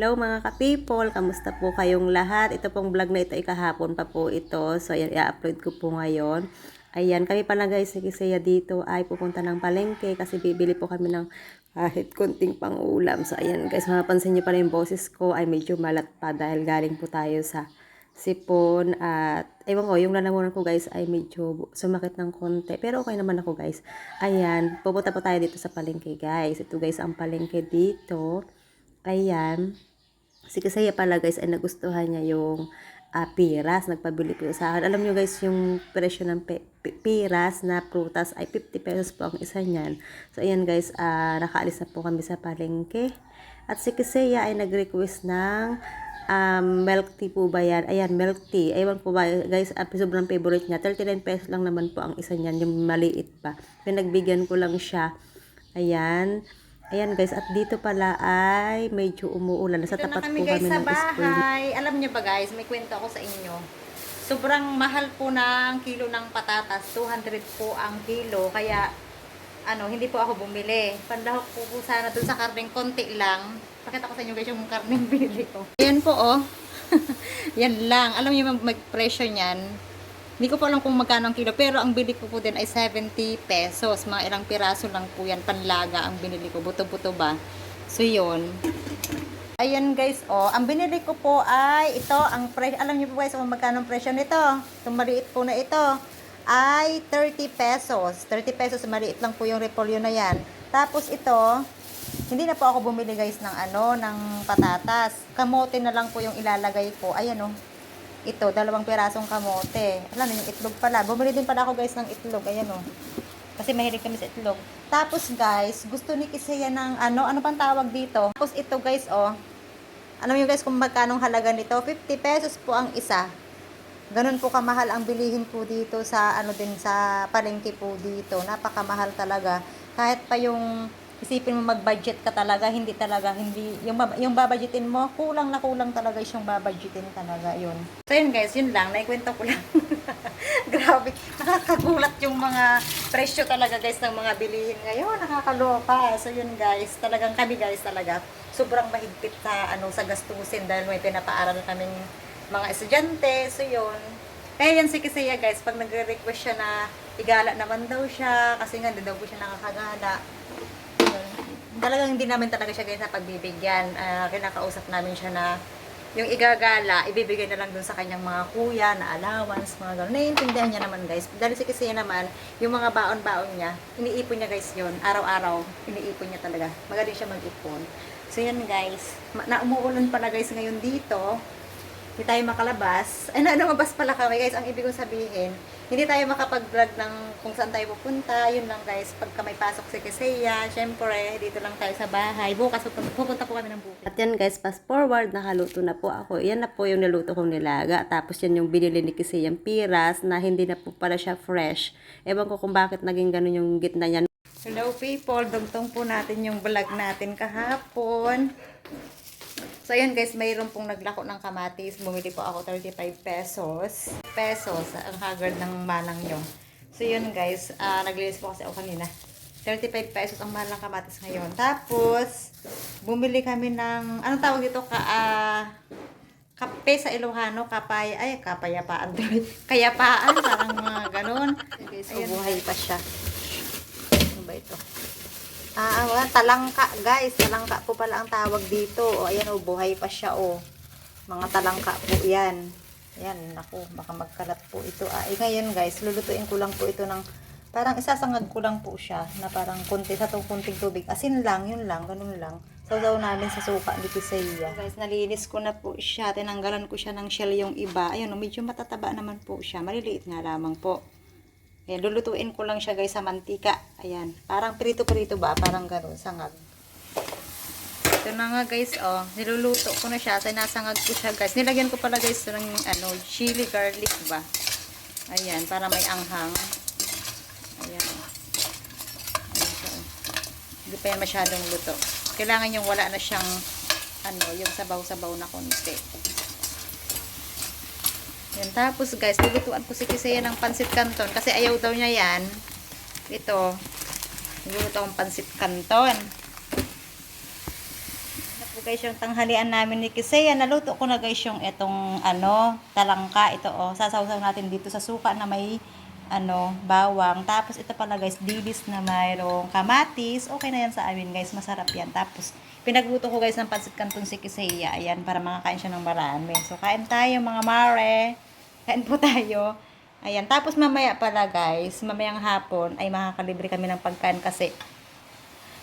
Hello mga ka-people, kamusta po kayong lahat? Ito pong vlog na ito ay kahapon pa po ito. So, ayan, i-upload ko po ngayon. Ayan, kami pala guys, si Kisaya dito ay pupunta ng palengke kasi bibili po kami ng kahit kunting pang-ulam. So, ayan guys, mapapansin nyo pala yung boses ko ay medyo malat pa dahil galing po tayo sa sipon at ewan ko, yung lalamunan ko guys ay medyo sumakit ng konti. Pero okay naman ako guys. Ayan, pupunta po tayo dito sa palengke guys. Ito guys ang palengke dito. Ayan. Si Kasaya pala guys ay nagustuhan niya yung ah, piras. Nagpabili po sa akin. Alam nyo guys, yung presyo ng pe- pi- piras na prutas ay 50 pesos po ang isa niyan. So ayan guys, ah, nakaalis na po kami sa palengke. At si Kasaya ay nag-request ng um, milk tea po ba yan? Ayan, milk tea. Ewan po ba, guys, uh, sobrang favorite niya. 39 pesos lang naman po ang isa niyan, yung maliit pa. Pinagbigyan ko lang siya. Ayan. Ayan guys, at dito pala ay medyo umuulan. Na tapat kami po guys kami sa ng school. bahay. Alam niyo ba guys, may kwento ako sa inyo. Sobrang mahal po ng kilo ng patatas. 200 po ang kilo. Kaya, ano, hindi po ako bumili. Pandahok po po sana dun sa karning konti lang. Pakita ko sa inyo guys yung karning bili ko. Yan po oh. Yan lang. Alam niyo mag presyo niyan. Hindi ko po alam kung magkano ang kilo, pero ang bili ko po din ay 70 pesos. Mga ilang piraso lang po yan, panlaga ang binili ko. Buto-buto ba? So, yun. Ayan guys, oh, ang binili ko po ay ito, ang pre alam niyo po guys kung magkano ang presyo nito. Itong maliit po na ito ay 30 pesos. 30 pesos, maliit lang po yung repolyo na yan. Tapos ito, hindi na po ako bumili guys ng ano, ng patatas. Kamote na lang po yung ilalagay ko. Ayan oh. Ito, dalawang pirasong kamote. Alam niyo, itlog pala. Bumili din pala ako guys ng itlog. Ayan oh. Kasi mahilig kami sa itlog. Tapos guys, gusto ni Kisaya ng ano, ano pang tawag dito? Tapos ito guys, oh. Alam niyo guys kung magkano ang halaga nito? 50 pesos po ang isa. Ganun po kamahal ang bilihin po dito sa ano din sa palengke po dito. Napakamahal talaga. Kahit pa yung isipin mo mag-budget ka talaga, hindi talaga hindi yung yung babudgetin mo, kulang na kulang talaga yung babudgetin talaga yun. So yun guys, yun lang, naikwento ko lang. Grabe, nakakagulat yung mga presyo talaga guys ng mga bilihin ngayon, nakakaloka. So yun guys, talagang kami guys talaga sobrang mahigpit sa ano sa gastusin dahil may pinapaaral kaming mga estudyante. So yun. Kaya yan si Kisaya guys, pag nagre-request siya na igala naman daw siya kasi nga daw po siya nakakagala. Talagang hindi namin talaga siya guys na pagbibigyan. Ah, kinakausap namin siya na yung igagala, ibibigay na lang dun sa kanyang mga kuya na allowance, mga gano'n. Naiintindihan niya naman guys. Dahil si Kisaya naman, yung mga baon-baon niya, iniipon niya guys yun. Araw-araw, iniipon niya talaga. Magaling siya mag-ipon. So yan guys, na umuulan pala guys ngayon dito. Hindi tayo makalabas. Ay, na, lumabas pala kami guys. Ang ibig kong sabihin, hindi tayo makapag-vlog ng kung saan tayo pupunta. Yun lang guys, pagka may pasok si Kisaya, syempre, dito lang tayo sa bahay. Bukas, pupunta, po kami ng bukid. At yan guys, fast forward, nakaluto na po ako. Yan na po yung naluto kong nilaga. Tapos yan yung binili ni Kisay yung piras na hindi na po pala siya fresh. Ewan ko kung bakit naging ganun yung gitna niya. Hello people, dugtong po natin yung vlog natin kahapon. So ayun guys, mayroon pong naglako ng kamatis. Bumili po ako 35 pesos. Pesos, ang haggard ng manang nyo. So yun guys, ah naglilis po kasi ako kanina. 35 pesos ang mahal ng kamatis ngayon. Tapos, bumili kami ng, anong tawag dito? Ka, ah, kape sa Ilocano, kapay, ay, kapayapaan. Kayapaan, parang mga ganun. Guys, Ayun. buhay pa siya. Ano ba ito? Ah, wala, talangka, guys. Talangka po pala ang tawag dito. O, ayan, o, buhay pa siya, o. Mga talangka po yan. Ayan, naku, baka magkalat po ito. Ah, eh, ngayon, guys, lulutuin ko lang po ito ng, parang isasangag ko lang po siya, na parang kunti, sa itong kunting tubig. Asin lang, yun lang, ganun lang. Sasaw namin sa suka dito sa iya. Guys, nalinis ko na po siya. Tinanggalan ko siya ng shell yung iba. Ayun, medyo matataba naman po siya. Maliliit nga lamang po. Ayan, lulutuin ko lang siya guys sa mantika. Ayan, parang prito-prito ba? Parang gano'n, sangag. Ito na nga guys, oh. Niluluto ko na siya. Sinasangag ko siya guys. Nilagyan ko pala guys ng ano, chili garlic ba? Ayan, para may anghang. Ayan. Ayan siya. Hindi pa yan masyadong luto. Kailangan yung wala na siyang ano, yung sabaw-sabaw na konti. Yan. Tapos guys, lulutuan ko si Kisaya ng pansit canton kasi ayaw daw niya yan. Ito. Luluto akong pansit canton. Guys yung tanghalian namin ni Kisaya. Naluto ko na guys yung itong ano, talangka. Ito oh, sasawsaw natin dito sa suka na may ano, bawang. Tapos ito pala guys, dilis na mayroong kamatis. Okay na yan sa amin guys, masarap yan. Tapos pinagluto ko guys ng pansit canton si Kisaya. Ayan, para makakain siya ng marami. So kain tayo mga mare. Kain po tayo. Ayan, tapos mamaya pala guys, mamayang hapon ay makakalibre kami ng pagkain kasi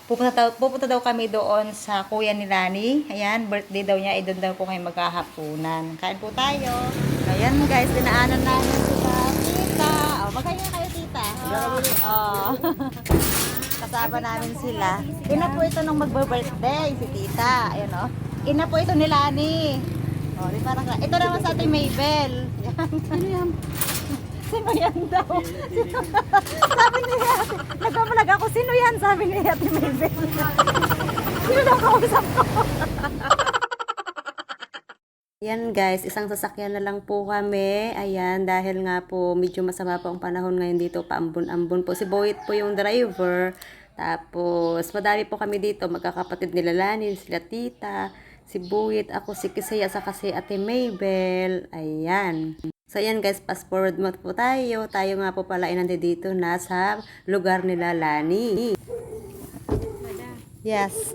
Pupunta daw, pupunta daw kami doon sa kuya ni Lani. Ayan, birthday daw niya. Eh, doon daw po kayo maghahapunan. Kain po tayo. Ayan guys, dinaanan namin sila. Tita. Oh, magkaya kayo tita. Oh. Kasama namin sila. Ina po ito nung magbe-birthday, si tita. Ayan o. Oh. Ina po ito ni Lani. Oh, di parang, ito naman sa ating Maybel. Yan. Sino yan? Sino yan daw? Sabi ni sino yan? Sabi ni Ate Maybel. sino daw kausap ko? Ayan guys, isang sasakyan na lang po kami. Ayan, dahil nga po medyo masama po ang panahon ngayon dito, paambon-ambon po. Si Boyet po yung driver. Tapos, madami po kami dito, magkakapatid nila Lani, sila tita, si Boyet, ako si Kisaya, sa kasi Ate Maybel. Ayan. So, ayan guys, fast forward mo po tayo. Tayo nga po pala ay nandito dito na sa lugar nila Lani. Yes.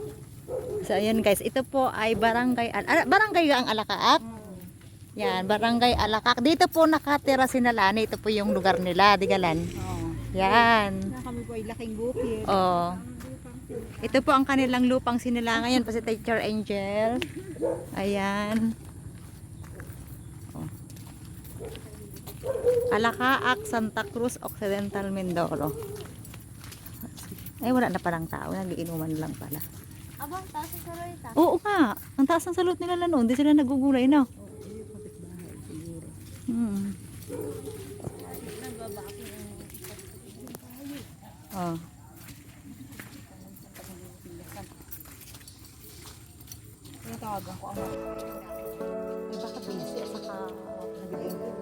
So, ayan guys, ito po ay barangay, Al- ah, barangay ang Alakaak. Yan, barangay Alakak. Dito po nakatira si Nalani. Ito po yung lugar nila, Digalan. Yan. kami po ay laking bukid. Oh. Ito po ang kanilang lupang sinila ngayon pa si Teacher Angel. Ayan. Oh. Alakaak, Santa Cruz, Occidental, Mindoro. Ay, wala na palang tao. Nagiinuman lang pala. Abang, taas sa Soroita. Oo nga. Ang taas ng salot nila noon. Hindi sila nagugulay na. Hmm. Oh. Tinatawagan ko ang Ay, baka busy at saka nag-iinit.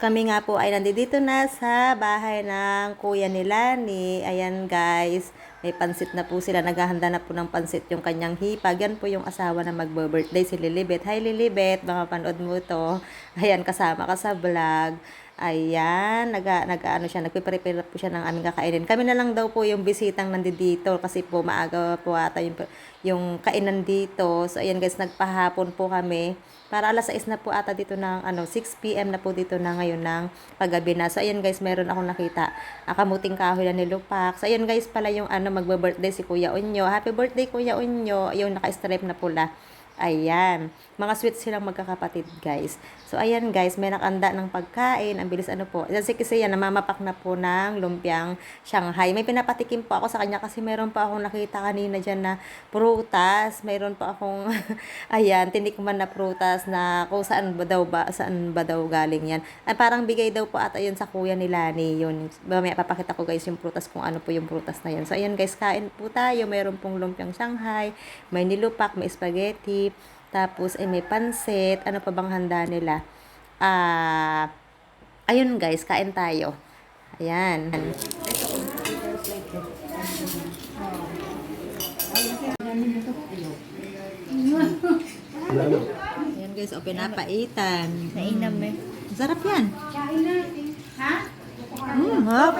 Kami nga po ay nandito na sa bahay ng kuya ni Lani. Ayan guys, may pansit na po sila. Naghahanda na po ng pansit yung kanyang hipag. Yan po yung asawa na magbo-birthday si Lilibet. Hi Lilibet, baka panood mo to. Ayan, kasama ka sa vlog. Ayan, nag, nag ano siya, nagpe-prepare po siya ng aming kakainin. Kami na lang daw po yung bisitang nandito kasi po maaga po ata yung, yung kainan dito. So ayan guys, nagpahapon po kami. Para alas 6 na po ata dito ng ano 6 PM na po dito na ngayon ng paggabi na. So ayan guys, meron akong nakita. Ah, kamuting kahoy na nilupak. So ayan guys, pala yung ano magbe-birthday si Kuya Unyo. Happy birthday Kuya Unyo. Yung naka-stripe na pula. Ayan. Mga sweet silang magkakapatid, guys. So, ayan, guys. May nakanda ng pagkain. Ang bilis ano po. Yan si Kisaya, namamapak na po ng lumpiang Shanghai. May pinapatikim po ako sa kanya kasi meron pa akong nakita kanina dyan na prutas. Meron pa akong, ayan, tinikman na prutas na kung saan ba daw ba, saan ba daw galing yan. Ay, parang bigay daw po ata yun sa kuya ni Lani. Yun. Mamaya papakita ko, guys, yung prutas kung ano po yung prutas na yan. So, ayan, guys, kain po tayo. Meron pong lumpiang Shanghai. May nilupak, may spaghetti. Tapos, eh, may pansit. Ano pa bang handa nila? Ah, ayun guys, kain tayo. Ayan. Ayan guys, o pinapaitan. Nainam eh. Ang Sarap yan. Mm, hap.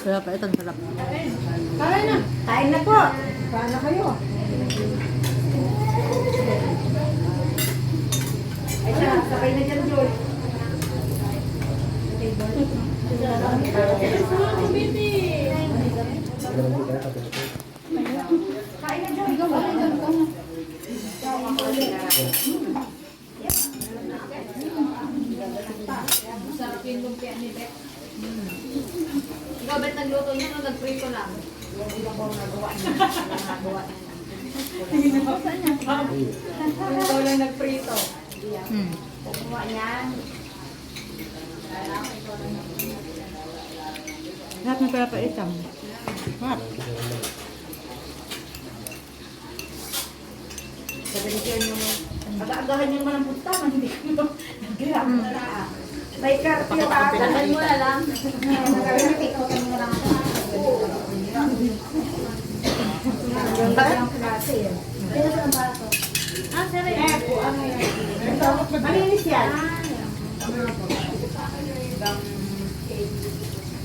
Sarap ito, ang sarap. Kain na po. Paano kayo? Ay siya, sabay na dyan, Joy. Kain na, Joy. Ikaw ba't nagluto niya nung nagprito lang? Ikaw lang nagprito. Mm. Kumuha niyan. Lahat ng pinapaitan. Sarap. Sabi niyo yung pag-aagahan niyo naman ang punta, hindi ko nag-grab na lang. May curfew ka. Dalan mo na lang. Yung bagong klase yun. Ah, sari. Eh, po, ano yan? Malinis yan.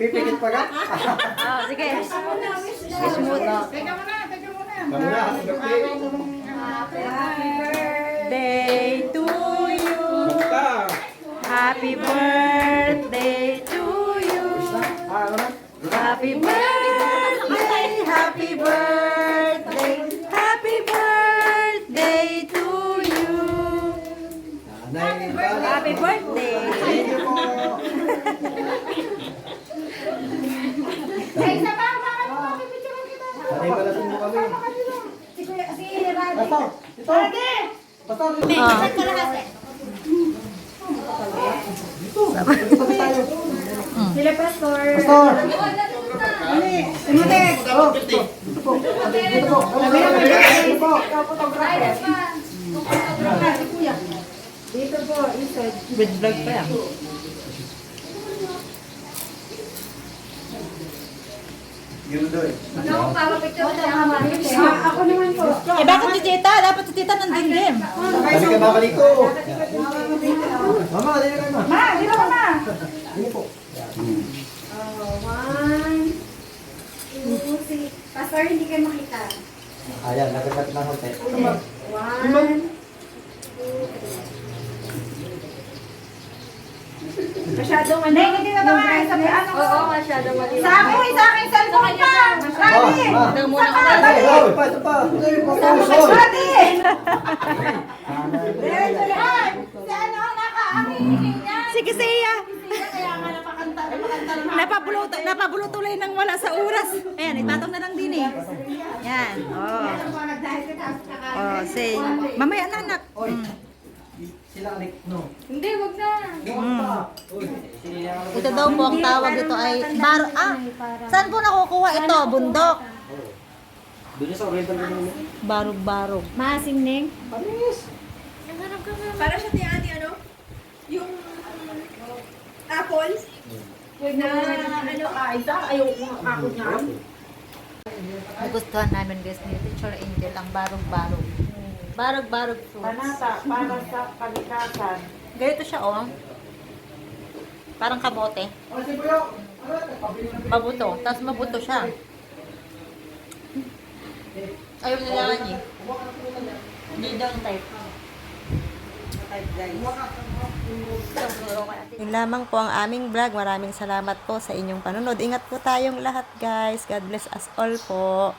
Pipikit pa ka? Oh, sige. Mamuna, Day to you. Basta. Happy birthday to you. Ah, ano na? Happy birthday, happy birthday, happy birthday to you. Nanay, Ivana. Happy birthday. Thank you po. Nanay, balasin mo kami. Si Kuya, si Rani. Pastor, ito. Pastor, ito. Dito. Dito tayo. Sila Pastor. Pastor. Tumutik. Oh, dito. Dito po. Dito po. Dito po. Dito po, isod. With vlog pa yan. Yun doon. Ah, ako naman po. Eh, bakit si Tita? Dapat si Tita nandun din. Kasi ka makaliko. Mama, dali kayo ma. Ma, dito ka ma. Dali po. Oh, one, two, three. Pastor, hindi kayo makita. Ayan, nagagat na konti. One, Masyadong ano? Hindi, hindi na ba ano? Oo, masyadong mali. Sa akin, sa akin, cellphone pa! Rani! Muna ako. Ay, pa, ito pa. Rani! Diretso yan! Si ano. Sige, Sia. Kaya nga napakanta, napakanta naman. Napabulo, napabulo tuloy ng wala sa oras. Ayan, ipatong na lang din eh. Yan. Oh. Oh, say. Mamaya na, anak. Mm. Sila no. Hindi, wag na. Pa. Uy, sila Ito daw po ang tawag ito ay bar ah. Saan po nakukuha ito? Bundok. Doon sa oriental ko naman. Barog-barog. Maasim, Neng. Para siya ni Ate, ano? Yung apple. Na, ano, kaisa, ayoko ako niyan. Nagustuhan namin guys ni Teacher Angel ang barog-barog. Barog-barog fruits. Panata, para sa kalikasan. Ganito siya oh. Parang kamote. Ano, Mabuto. Tapos mabuto siya. Ayaw nila niya. Hindi daw type. Yun lamang po ang aming vlog. Maraming salamat po sa inyong panunod. Ingat po tayong lahat guys. God bless us all po.